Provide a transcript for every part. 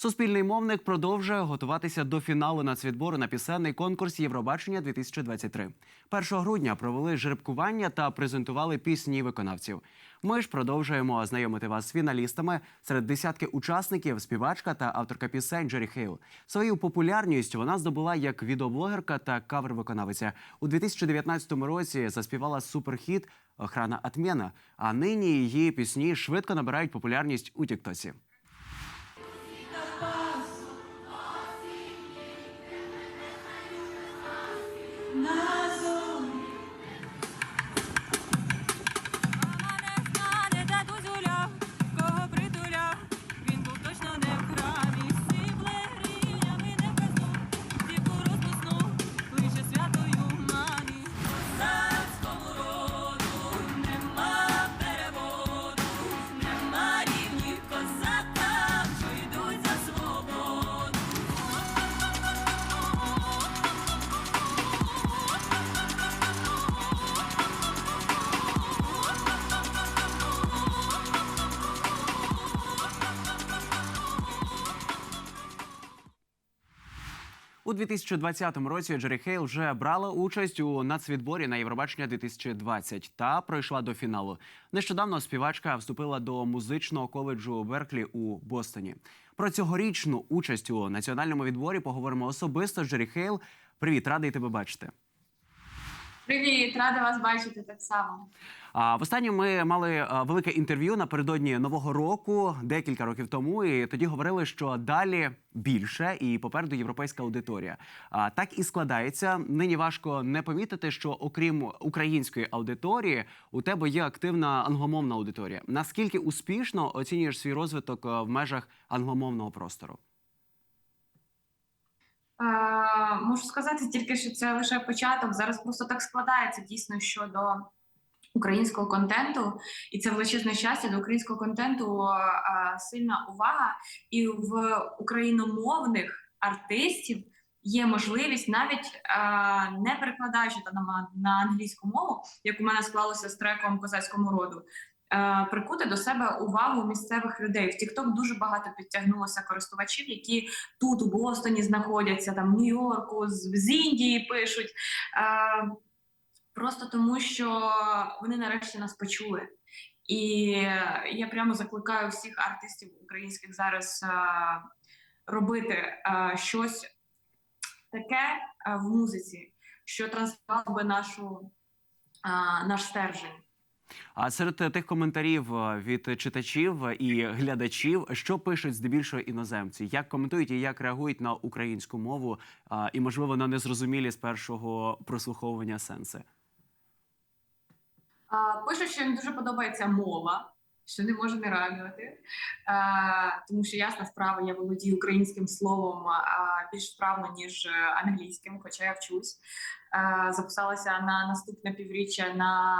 Суспільний мовник продовжує готуватися до фіналу нацвідбору на пісенний конкурс Євробачення 2023. 1 грудня провели жеребкування та презентували пісні виконавців. Ми ж продовжуємо знайомити вас з фіналістами. Серед десятки учасників співачка та авторка пісень Джері Хейл. Свою популярність вона здобула як відеоблогерка та кавер-виконавиця. У 2019 році заспівала суперхіт Охрана Атмена. А нині її пісні швидко набирають популярність у Тіктоці. Nazo. У 2020 році Джері Хейл вже брала участь у нацвідборі на Євробачення 2020 та пройшла до фіналу. Нещодавно співачка вступила до музичного коледжу Берклі у Бостоні. Про цьогорічну участь у національному відборі поговоримо особисто Джері Хейл. Привіт, радий тебе бачити. Привіт, рада вас бачити так само. А востаннє ми мали а, велике інтерв'ю напередодні нового року, декілька років тому, і тоді говорили, що далі більше і попереду європейська аудиторія. А так і складається. Нині важко не помітити, що окрім української аудиторії, у тебе є активна англомовна аудиторія. Наскільки успішно оцінюєш свій розвиток в межах англомовного простору? Е, можу сказати тільки, що це лише початок. Зараз просто так складається дійсно щодо українського контенту, і це величезне щастя до українського контенту е, сильна увага, і в україномовних артистів. Є можливість навіть е, не перекладаючи та на, на англійську мову, як у мене склалося з треком козацькому роду, прикути до себе увагу місцевих людей. В TikTok дуже багато підтягнулося користувачів, які тут у Бостоні знаходяться, там в Нью-Йорку, з, Індії пишуть. Е, просто тому, що вони нарешті нас почули. І я прямо закликаю всіх артистів українських зараз е, робити е, щось таке е, в музиці, що транслювало би нашу, е, наш стержень. А серед тих коментарів е, від читачів і глядачів, що пишуть здебільшого іноземці, як коментують і як реагують на українську мову, і можливо на незрозумілі з першого прослуховування сенси. Пишуть, що їм дуже подобається мова, що не може не радувати. Тому що ясна справа, я володію українським словом більш вправно, ніж е, англійським, хоча я вчусь. Записалася на наступне півріччя на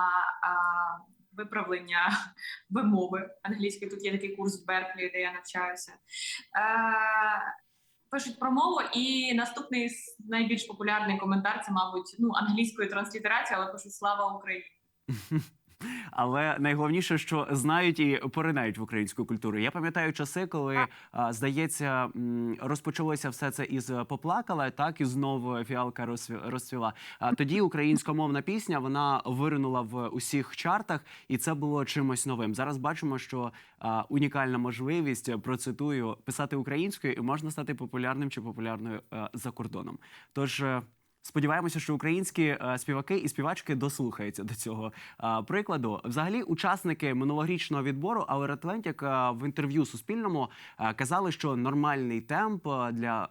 виправлення вимови англійської. Тут є такий курс в Берклі, де я навчаюся. Пишуть про мову, і наступний найбільш популярний коментар це, мабуть, ну англійською транслітерацією, але пишуть Слава Україні. Але найголовніше, що знають і поринають в українську культуру. Я пам'ятаю часи, коли а, здається, розпочалося все це із поплакала, так і знову фіалка розцві- розцвіла. А тоді українськомовна пісня вона виринула в усіх чартах, і це було чимось новим. Зараз бачимо, що а, унікальна можливість процитую писати українською, і можна стати популярним чи популярною е, за кордоном. Тож. Сподіваємося, що українські е, співаки і співачки дослухаються до цього е, прикладу. Взагалі, учасники минулорічного відбору Our Atlantic е, в інтерв'ю Суспільному казали, що нормальний темп для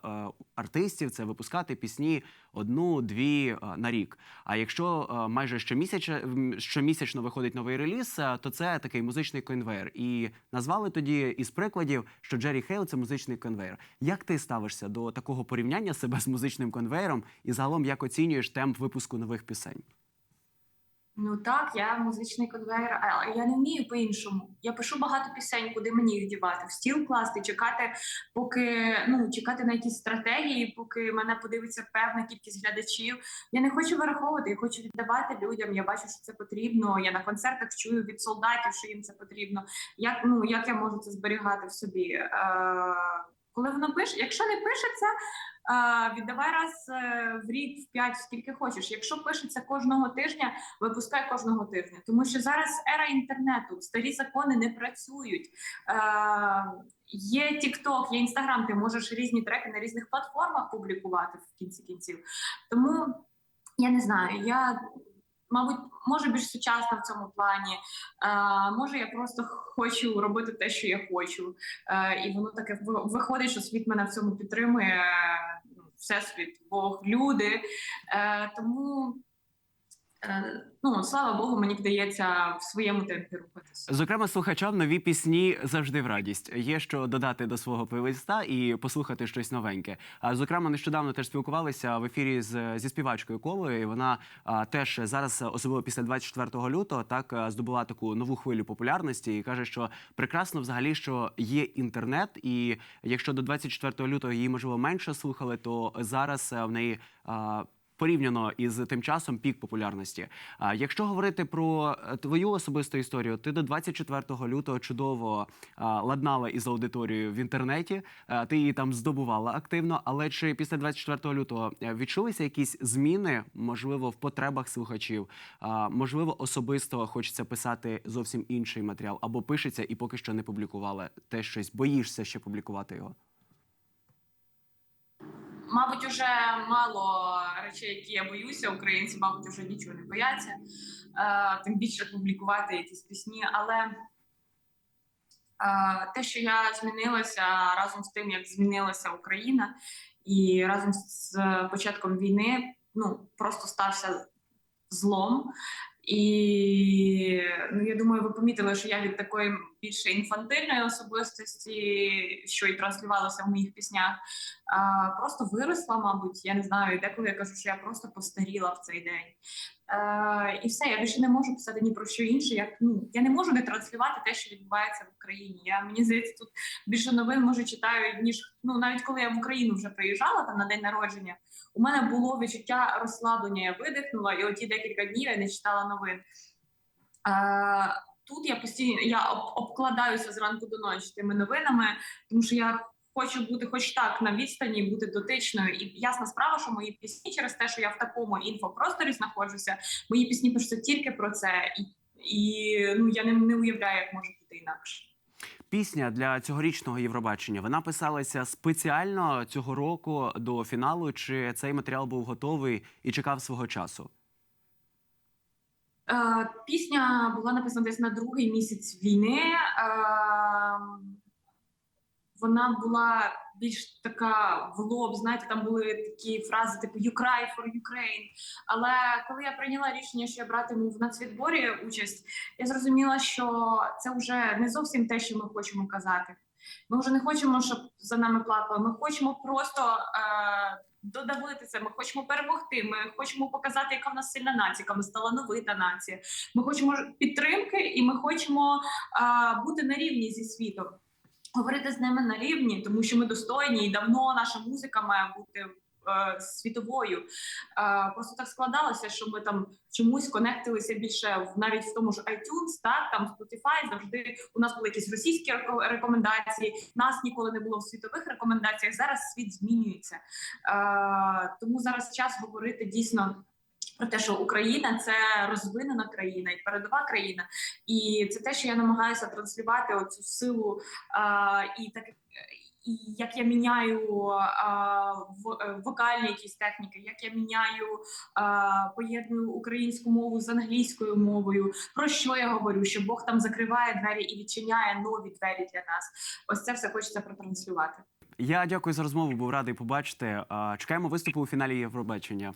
артистів це випускати пісні одну-дві е, на рік. А якщо е, майже щомісячно, щомісячно виходить новий реліз, е, то це такий музичний конвейер. І назвали тоді із прикладів, що Джері Хейл це музичний конвейер. Як ти ставишся до такого порівняння себе з музичним конвейером і загалом як оцінюєш темп випуску нових пісень? Ну так, я музичний конвейер, але я не вмію по-іншому. Я пишу багато пісень, куди мені їх дівати, в стіл класти, чекати, поки ну чекати на якісь стратегії, поки мене подивиться певна кількість глядачів. Я не хочу вираховувати, я хочу віддавати людям. Я бачу, що це потрібно. Я на концертах чую від солдатів, що їм це потрібно. Як ну як я можу це зберігати в собі? Е, Коли воно пише, якщо не пишеться, віддавай раз е, в рік, в п'ять, скільки хочеш. Якщо пишеться кожного тижня, випускай кожного тижня. Тому що зараз ера інтернету, старі закони не працюють. Е, Є TikTok, є Instagram, ти можеш різні треки на різних платформах публікувати в кінці кінців. Тому я не знаю, я. Мабуть, може більш сучасна в цьому плані. Е, може, я просто хочу робити те, що я хочу, е, і воно таке виходить, що світ мене в цьому підтримує. е, ну, Всесвіт, Бог, люди. Е, тому, ну слава Богу, мені вдається в своєму темпі рухатися. Зокрема, слухачам нові пісні завжди в радість. Є що додати до свого плейлиста і послухати щось новеньке. А зокрема, нещодавно теж спілкувалися в ефірі з зі співачкою Колою. І вона а, теж зараз, особливо після 24 лютого, так здобула таку нову хвилю популярності і каже, що прекрасно взагалі, що є інтернет, і якщо до 24 лютого її можливо менше слухали, то зараз в неї. Порівняно із тим часом пік популярності. А якщо говорити про е, твою особисту історію, ти до 24 лютого чудово ладнала із аудиторією в інтернеті. ти її там здобувала активно. Але чи після 24 лютого е, відчулися якісь зміни, можливо, в потребах слухачів? Можливо, особисто хочеться писати зовсім інший матеріал, або пишеться і поки що не публікувала те щось. Боїшся ще публікувати його? Мабуть, уже мало речей, які я боюся. Українці, мабуть, вже нічого не бояться. Е, тим більше публікувати якісь пісні. Але е, те, що я змінилася разом з тим, як змінилася Україна, і разом з початком війни, ну просто стався злом. І ну, я думаю, ви помітили, що я від такої більше інфантильної особистості, що і транслювалося в моїх піснях, просто виросла, мабуть. Я не знаю. Деколи я кажу, що я просто постаріла в цей день. Е, і все, я більше не можу писати ні про що інше. Як ну я не можу не транслювати те, що відбувається в Україні. Я мені здається, тут більше новин може читаю, ніж ну навіть коли я в Україну вже приїжджала там на день народження. У мене було відчуття розслаблення. Я видихнула, і оті декілька днів я не читала новин. Е, тут я постійно я об, обкладаюся зранку до ночі тими новинами, тому що я хочу бути, хоч так, на відстані, бути дотичною. І ясна справа, що мої пісні через те, що я в такому інфопросторі знаходжуся, мої пісні пишуться тільки про це, і, і ну я не, не уявляю, як може бути інакше. Пісня для цьогорічного Євробачення вона писалася спеціально цього року до фіналу. Чи цей матеріал був готовий і чекав свого часу? Е, пісня була написана десь на другий місяць війни. Е, вона була більш така в лоб. Знаєте, там були такі фрази, типу «You cry for Ukraine». Але коли я прийняла рішення, що я братиму в нацвідборі участь, я зрозуміла, що це вже не зовсім те, що ми хочемо казати. Ми вже не хочемо, щоб за нами плакали. Ми хочемо просто е, додавити це. Ми хочемо перемогти. Ми хочемо показати, яка в нас сильна нація, яка в нас талановита нація. Ми хочемо підтримки, і ми хочемо е, бути на рівні зі світом. Говорити з ними на рівні, тому що ми достойні, і давно наша музика має бути е, світовою. Е, просто так складалося, що ми там чомусь конектилися більше навіть в тому ж iTunes, так там Spotify, завжди у нас були якісь російські рекомендації. Нас ніколи не було в світових рекомендаціях. Зараз світ змінюється. Е, тому зараз час говорити дійсно. Про те, що Україна це розвинена країна і передова країна, і це те, що я намагаюся транслювати оцю силу а, і так і як я міняю а, в, вокальні якісь техніки, як я міняю а, поєдную українську мову з англійською мовою. Про що я говорю? Що Бог там закриває двері і відчиняє нові двері для нас. Ось це все хочеться протранслювати. Я дякую за розмову. Був радий побачити. Чекаємо виступу у фіналі Євробачення.